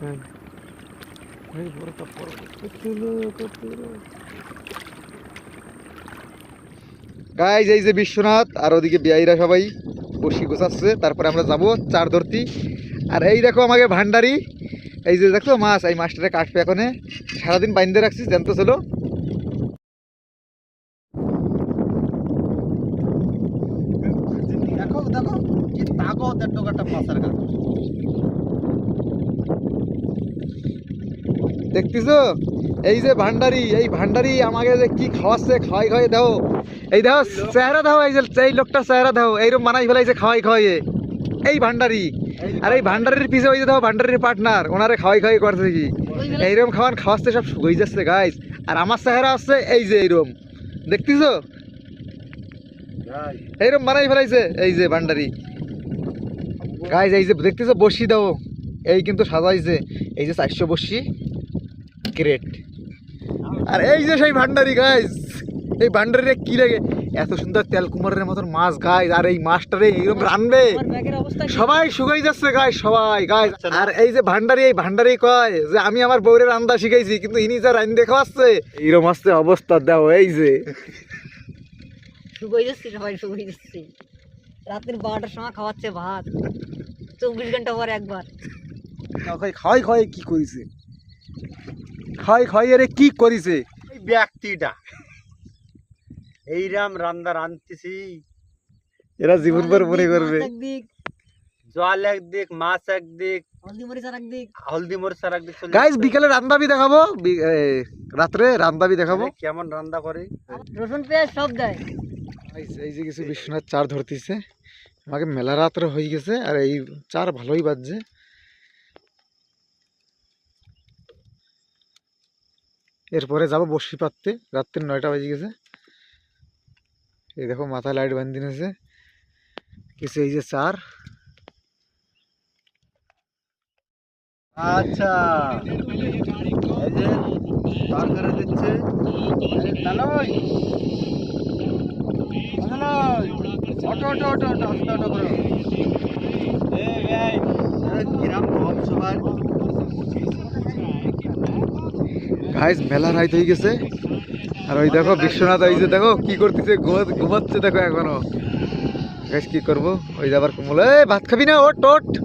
হ্যাঁ। বড় কতলো গাইজ এই যে বিশ্বনাথ আর ওদিকে বিয়াইরা সবাই বসি গোছাচ্ছে। তারপরে আমরা যাব চার ধরতি। আর এই দেখো আমাকে ভান্ডারি। এই যে দেখো মাছ এই মাছটারে কাটবে এখন। সারাদিন বাইন্দে রাখছি জ্যান্ত ছিল দেখো দেখো কি তাগত একটা একটা মাছের গাছ দেখতেছো? এই যে ভান্ডারি, এই ভান্ডারি আমাকে যে কি খাওয়াচ্ছে, খাওয়াই খাওয়াই দাও। এই দাও, চেহারা দাও, এই যে, এই লোকটার চেহারা দাও এইরকম বানাই ফেলাইছে খাওয়াই খাওয়াইয়ে। এই ভান্ডারি, আর এই ভান্ডারির পিছে ওই যে দাও, ভান্ডারির পার্টনার ওনারে খাওয়াই খাওয়াই করছে কি? এইরকম খাওয়ান খাওয়াচ্ছে, সব শুকিয়ে যাচ্ছে গাইজ আর আমার চেহারা আসছে এই যে এইরকম দেখতেছো? এইরকম বানাই ফেলাইছে, এই যে ভান্ডারি। গাইজ এই যে, দেখতেছো, বসি দাও। এই কিন্তু সাজাইছে। এই যে চারশো বসি। গ্রেট আর এই যে সেই ভান্ডারি গাইজ এই ভান্ডারিরে কি লাগে? এত সুন্দর তেল কুমারের মতন মাছ গাইজ আর এই মাছটারে এইরকম রানবে। সবাই শুকাই যাচ্ছে গাই সবাই গাই আর এই যে ভান্ডারি এই ভান্ডারি কয় যে আমি আমার বউরের রান্না শিখাইছি কিন্তু ইনি যা রান দেখা আসছে। এইরকম আসছে অবস্থা দাও এই যে। শুকোই যাচ্ছি সবাই শুকোই যাচ্ছি। রাতের বারোটার সময় খাওয়াচ্ছে ভাত। চব্বিশ ঘণ্টা পর একবার। খাওয়াই খাওয়াই কি করিছে? খাই খাই আরে কি করিছে? এই ব্যক্তিটা। এইরাম রান্দা রাঁধতেছি এরা জীবন ভর মনে করবে। জল একদিক মাছ একদিক হলদি মরিচ আর একদিক। বিকেলে রান্দাবি দেখাবো? রাত্রে রান্দাবি দেখাবো? কেমন রান্না করে? রসুন পেঁয়াজ সব দেয়। এই যে কিছু বিশ্বনাথ চার ধরতেছে। আমাকে মেলা রাত্রে হয়ে গেছে আর এই চার ভালোই বাজছে। এরপরে যাব বসি পাততে রাত্রি নয়টা বাজে গেছে। এই দেখো, মাথায় লাইট বান্ধি নিয়েছে। কিছু এই যে চার। আচ্ছা। দিচ্ছে। অটো গ্রাম সবার গাইজ মেলা রাইত হয়ে গেছে। আর ওই দেখো বিশ্বনাথ এই যে দেখো কি করতেছে ঘুমা- ঘুমাচ্ছে দেখো এখনও। গাইজ কি করব? ওই যাবার কমল এই, ভাত খাবি না? ওট ওট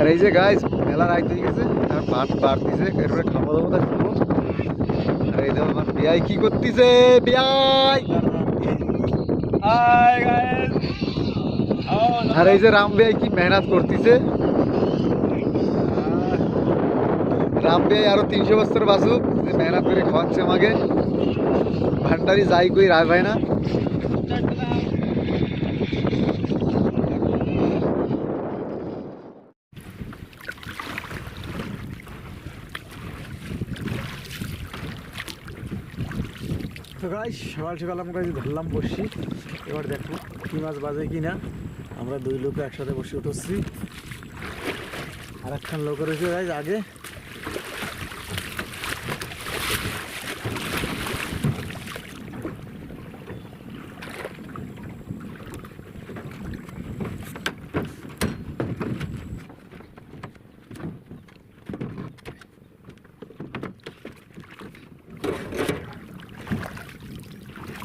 আর এই যে গাইজ মেলা রাইত হয়ে গেছে। আর ভাত বার দিছে এরপরে খাওয়া দাওয়া শুরু। আর এই দেখো বিয়াই কি করতেছে? বিয়াই! আর এই যে রাম বিয়াই কি মেহনত করতেছে। রাম বিয়াই আরও তিনশো বছর বাঁচুক যে মেহনত করে খাওয়াচ্ছে আমাকে। ভান্ডারি যাই কই, রায় ভাই না? তো গাই সকাল সকাল আমরা যে ধরলাম বসছি, এবার দেখো কি মাছ বাজে কি না আমরা দুই লোক একসাথে বসে উঠছি। আর একখান লোক রয়েছে গাইজ আগে।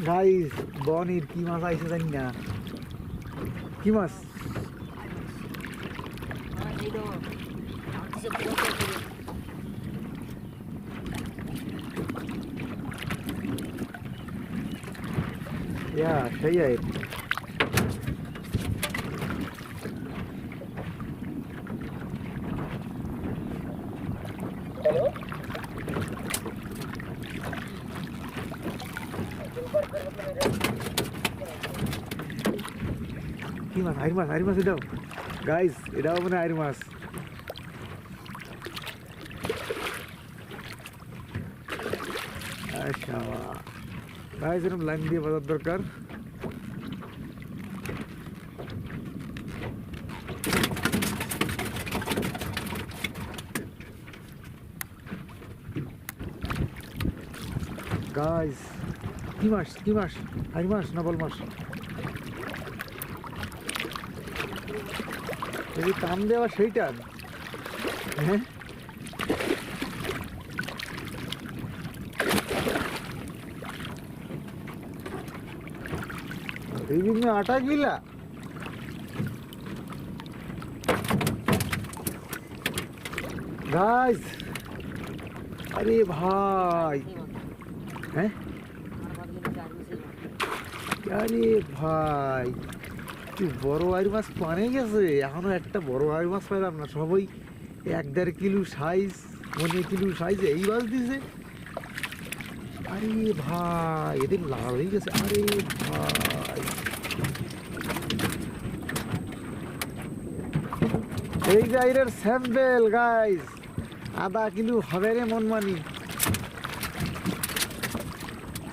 গাইজ বনির কি মাছ আইছে জানি না। কি মাছ? Yeah, say কাটতেছে পুরো পুরো। ইয়া সেই आहे কি মাছ আইর মাছ আইর মাছ এটাও। গাইস এটাও মানে আইর মাছ আচ্ছা গাইস এরকম লাইন দিয়ে বাজার দরকার। গাইস কি মাছ কি মাছ আইর মাছ না বল মাছ যদি কাম দেওয়া সেইটা? হ্যাঁ? বিভিন্ন আটা গিলা? গাইস আরে ভাই! হ্যাঁ? আরে ভাই! তুই বড় আইর মাছ পানে গেছে। এখনও একটা বড় আইর মাছ পাইলাম না। সবাই এক দেড় কিলো সাইজ মনে কিলো সাইজ এই মাছ দিছে। আরে ভাই এদের লাল হয়ে গেছে। আরে ভাই। এই গাইরের স্যাম্পেল গাইস আধা কিলো হবে রে মন মানি।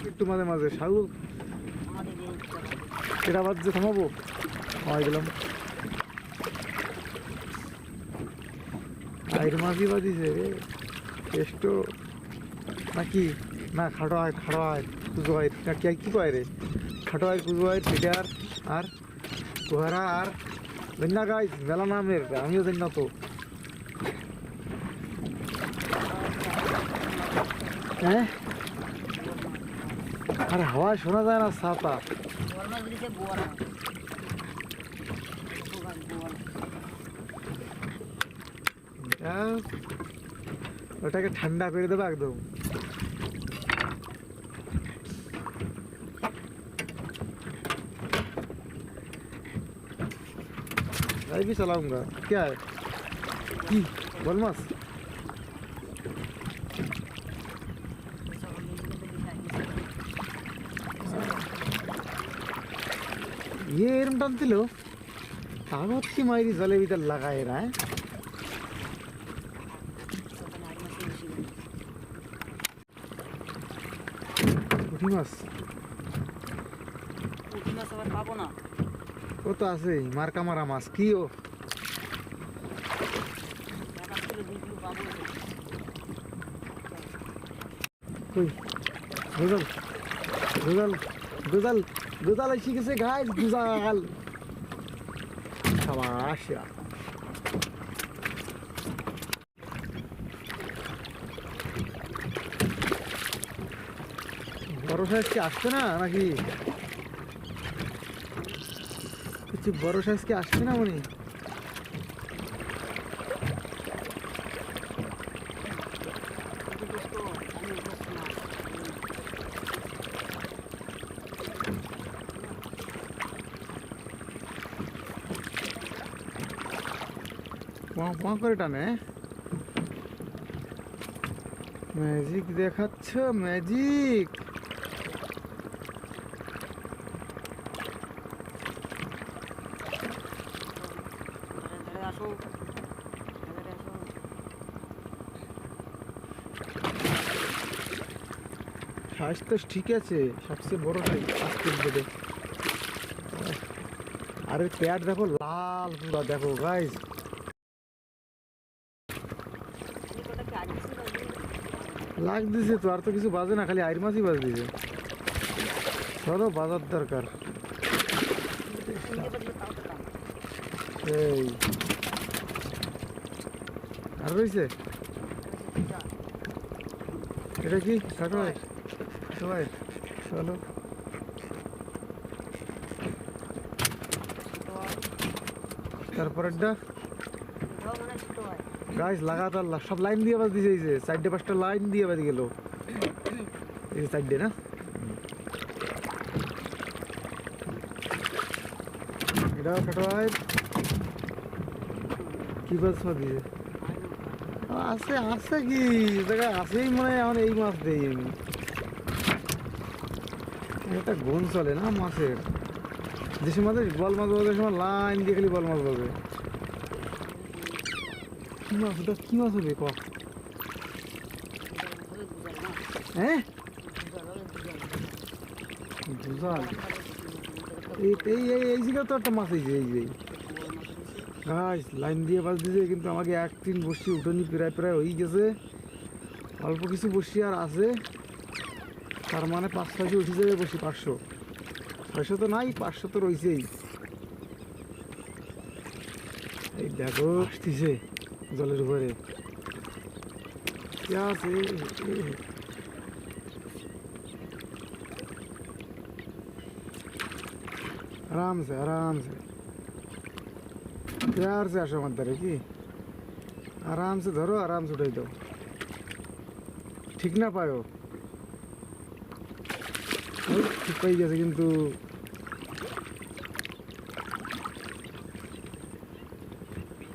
একটু মাঝে মাঝে সাউ এটা বাজছে থামাবো? হয় গেলাম আইর মাঝি বাজিছে টেস্ট নাকি না খাটো আয় খাটো আয় কুজো আয় না কি কি কয় রে? খাটো আয় কুজো আয় ফিটার আর কুহারা আর না গাইজ, মেলা নামের, আমিও না তো। হ্যাঁ? আরে হাওয়ায় শোনা যায় না ছাতা ওটাকে ঠান্ডা করে দেবো একদম मैं भी चलाऊंगा क्या है की बलमास ये एरम টানছিল কাগজ কি মাইরি জলে ভিতর লাগায় না পুঁটি মাছ পাবো না। ও তো আছে মার্কা মারা মাছ কি ও? গুজল গুজল গুজল গুজল গেছে গাছ গুজাল সাবাস বড় সাইজ কি আসছে না নাকি? কিছু বড় সাইজ কি আসছে না মনে? পাঁ পাঁ করে টানে। ম্যাজিক দেখাচ্ছ ম্যাজিক সাইজ তো ঠিক আছে, সবচেয়ে বড় সাইজ আজকের বেডে আরে প্যাড দেখো, লাল পুরো দেখো গাইজ লাগ দিছে তো, আর তো কিছু বাজে না, খালি আইর মাছই বাজ দিছে চলো, বাজার দরকার। এই। আর রয়েছে? এটা কি কাটো সবাই চলো তারপরেরটা গাছ লাগাতার সব লাইন দিয়ে বাজ দিছে এই যে পাঁচটা লাইন দিয়ে বাজ গেল। এই যে না? এটাও ছোট হয় কি বাজ দিছে? আছে আছে কি? জায়গা আছেই মনে এই মাছ দেই আমি এটা গুণ চলে না মাছের? যে সময় বল মাছ বাজার সময় লাইন দিয়ে খালি বল মাছ বলবে। কি মাছ ওটা? কি মাছ হবে ক? হ্যাঁ বুঝাল। এই এই এই জায়গায় তো একটা মাছ এই যে এই যে। গাছ লাইন দিয়ে বাজ দিয়েছে কিন্তু আমাকে এক তিন বসি উঠোনি প্রায় প্রায় হয়ে গেছে। অল্প কিছু বসি আর আছে। তার মানে পাঁচ ছয়শো উঠে যাবে বসি পাঁচশো। ছয়শো তো নাই, পাঁচশো তো রয়েছেই এই দেখো, আসতেছে জলের উপরে। আছে? আরামসে আরামসে। প্যার সে আসো আমার দ্বারে কি? আরামসে ধরো, আরামসে উঠাই দাও। ঠিক না পায়ো গেছে কিন্তু?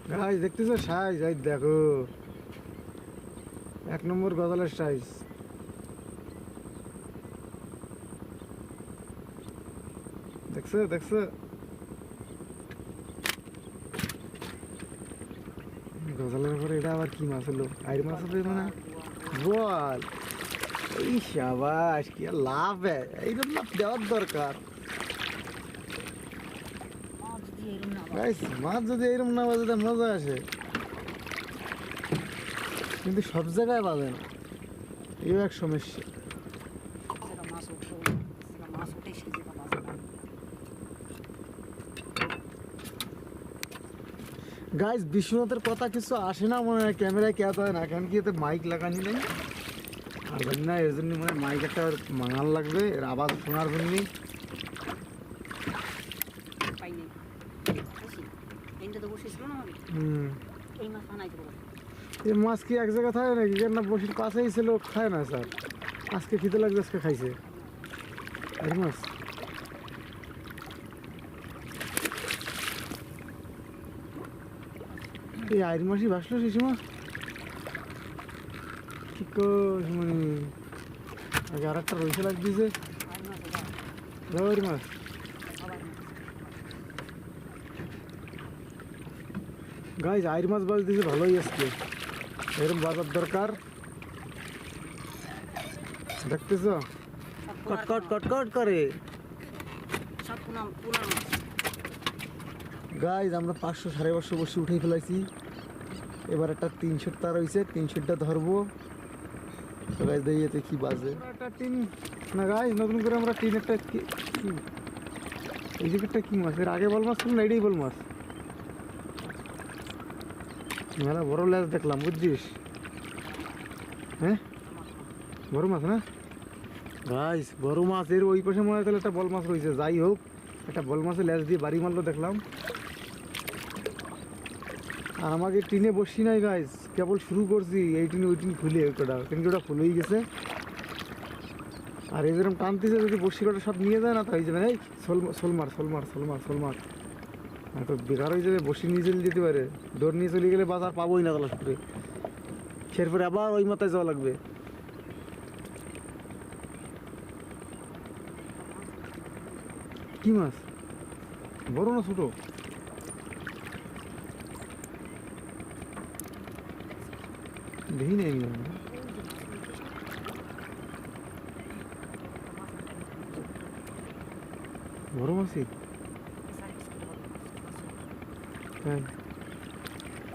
গাছ দেখতেছো সাইজ এই দেখো। এক নম্বর গজালের সাইজ দেখছ? দেখছ? গজালের উপরে এটা আবার কি মাছ হলো? আইর মাছ হবে মানে বল। এই সাবাস, কি লাভ এইরকম লাভ দেওয়ার দরকার। মাছ যদি এইরকম না বাজে মজা আসে। কিন্তু সব জায়গায় বাজে না। এও এক সমস্যা। গাইস বিশ্বনাথের কথা কিছু আসে না মনে হয়, ক্যামেরায় কে হয় না, কারণ কি এতে মাইক লাগানি নেই? আর না এর জন্য মানে মাইক একটা মাঙাল লাগবে এর আওয়াজ শোনার জন্যই এই মাছ মাছ কি এক জায়গায় থাকে নাকি? কেন বসির পাশেই ছিল খায় না স্যার। আজকে খিদে লাগবে আজকে খাইছে। আর মাছ। এই আইর মাসই ভাসলো সেই সময় কোস মানে আগে আর একটা রয়েছে লাগ দিয়েছে আর মাছ গাইজ আইর মাছ বাজ দিয়েছে ভালোই আজকে এরকম বাজার দরকার দেখতেছ সব কট পোনার কট কট কট করে গাইজ আমরা পাঁচশো সাড়ে পাঁচশো বসে উঠেই ফেলাইছি। এবার একটা তিনশো তার হয়েছে তিনশোটা ধরবো। কি বাজে। একটা টিন একটা? এই কি মাছ? এর আগে বল মাছ না, এটাই বল মাছ। মেলা বড় ল্যাস দেখলাম, বুঝছিস? হ্যাঁ? বড় মাছ না? গাইস বড় মাছ এর ওই পাশে মনে হয় তাহলে একটা বল মাছ রয়েছে। যাই হোক, একটা বল মাছের ল্যাস দিয়ে বাড়ি মারলো দেখলাম। আর আমাকে টিনে বসি নাই গাইস কেবল শুরু করছি। এই টিনে ওই টিন খুলে ওটা কিন্তু ওটা খুলেই গেছে। আর এই যেরকম টানতেছে, যদি বসি কটা সব নিয়ে যায় না, তাই যাবে এই সোল সোল মার সোলমার সোল মার সোল মার। হ্যাঁ তো বেকার হয়ে যাবে, বসি নিয়ে চলে যেতে পারে। দৌড় নিয়ে চলে গেলে বাজার পাবোই না তালাশ করে এরপরে আবার ওই মাথায় যাওয়া লাগবে। কি মাছ? বড় না ছোট? দেখি নাই আমি এখনও। বড় মাছই হ্যাঁ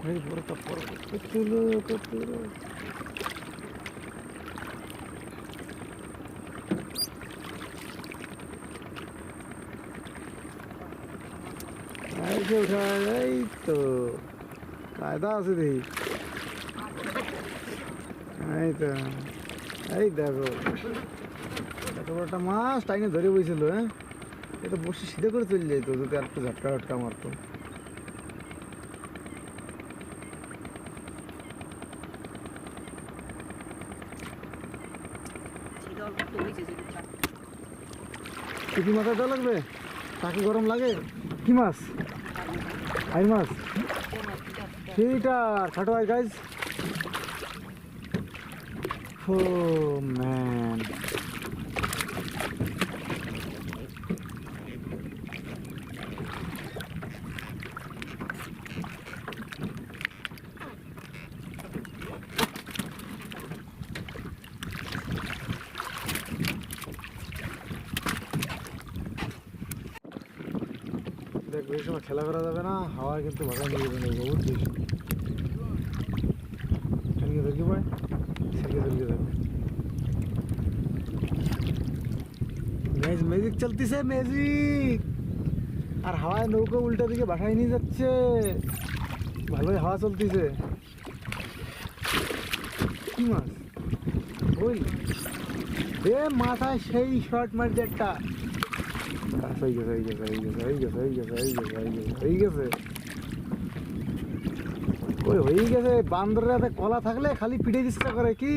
এই বড়টা বড় কতগুলো কতগুলো এই যে উঠা এই তো কায়দা আছে দেখি এই তো এই দেখো। এত বড় একটা মাছ, টাইনে ধরে বইছিল হ্যাঁ? এটা বসে সিধে করে চলে যাইতো যদি আর একটু ঝটকা ঝটকা মারতো। কি মাথা দেওয়া লাগবে? তাকে গরম লাগে? কি মাছ? আই মাছ? সেইটা খাটো আই গাইজ ও ম্যান দেখ এই সময় খেলা করা যাবে না হাওয়া কিন্তু ভাগা নিয়ে যাবে না বুঝছিস চলতেছে ম্যাজিক আর হাওয়ায় নৌকো উল্টা দিকে বাসায় নিয়ে যাচ্ছে। ভালোই হাওয়া চলতেছে। কি মাছ? ওই। এ, মাথায় সেই শর্ট মারছে একটা। হয়ে গেছে হয়ে গেছে হয়ে গেছে হয়ে গেছে হয়ে গেছে হয়ে গেছে হয়ে গেছে ওই হয়ে গেছে, বান্দরের কলা থাকলে খালি পিঠে দিচ্ছে করে, কি?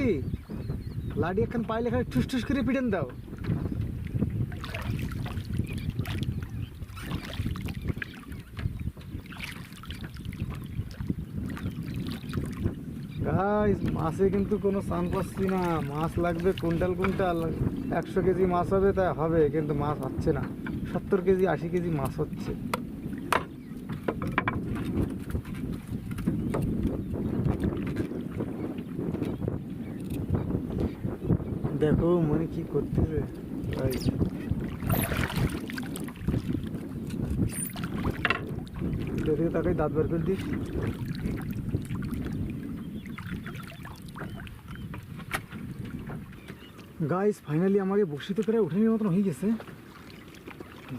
লাডি এখন পাইলে খালি ঠুস ঠুস করে পিটেন দাও। গাইস মাছে কিন্তু কোনো চান পাচ্ছি না। মাছ লাগবে কুইন্টাল কুইন্টাল। একশো কেজি মাছ হবে তাই হবে, কিন্তু মাছ হচ্ছে না। সত্তর কেজি, আশি কেজি মাছ হচ্ছে। দেখো, মনে কি করতেছে? ভাই। তাকে দাঁত বের করে দিস। গাইস ফাইনালি আমাকে বসিতে প্রায় উঠে নেওয়ার মতন হয়ে গেছে।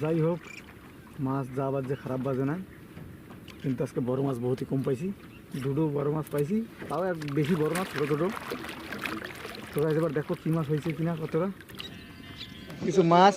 যাই হোক, মাছ যা বাজে খারাপ বাজে না। কিন্তু আজকে বড় মাছ বহুতই কম পাইছি। দুটো বড় মাছ পাইছি, তাও এক বেশি বড় মাছ, ছোটো ছোটো। তো গাইস এবার দেখো কী মাছ হয়েছে কিনা কতটা। কিছু মাছ